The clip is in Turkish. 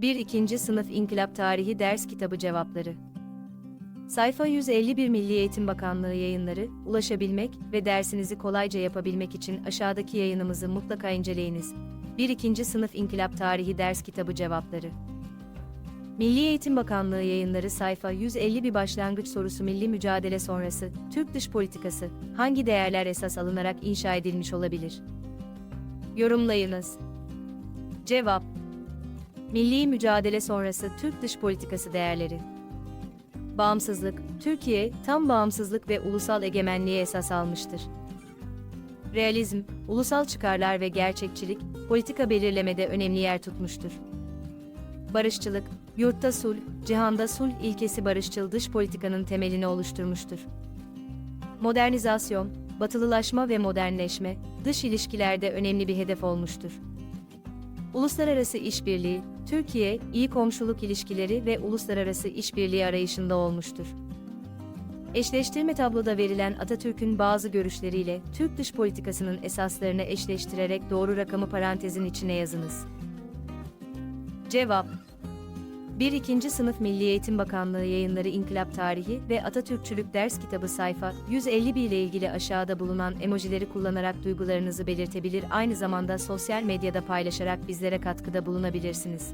1. 2. Sınıf İnkılap Tarihi Ders Kitabı Cevapları Sayfa 151 Milli Eğitim Bakanlığı yayınları, ulaşabilmek ve dersinizi kolayca yapabilmek için aşağıdaki yayınımızı mutlaka inceleyiniz. 1. 2. Sınıf İnkılap Tarihi Ders Kitabı Cevapları Milli Eğitim Bakanlığı yayınları sayfa 151 başlangıç sorusu Milli mücadele sonrası, Türk dış politikası, hangi değerler esas alınarak inşa edilmiş olabilir? Yorumlayınız. Cevap Milli mücadele sonrası Türk dış politikası değerleri. Bağımsızlık, Türkiye tam bağımsızlık ve ulusal egemenliğe esas almıştır. Realizm, ulusal çıkarlar ve gerçekçilik, politika belirlemede önemli yer tutmuştur. Barışçılık, yurtta sulh, cihanda sulh ilkesi barışçıl dış politikanın temelini oluşturmuştur. Modernizasyon, batılılaşma ve modernleşme, dış ilişkilerde önemli bir hedef olmuştur. Uluslararası işbirliği, Türkiye, iyi komşuluk ilişkileri ve uluslararası işbirliği arayışında olmuştur. Eşleştirme tabloda verilen Atatürk'ün bazı görüşleriyle Türk dış politikasının esaslarını eşleştirerek doğru rakamı parantezin içine yazınız. Cevap 1. 2. Sınıf Milli Eğitim Bakanlığı yayınları İnkılap Tarihi ve Atatürkçülük Ders Kitabı sayfa 151 ile ilgili aşağıda bulunan emojileri kullanarak duygularınızı belirtebilir aynı zamanda sosyal medyada paylaşarak bizlere katkıda bulunabilirsiniz.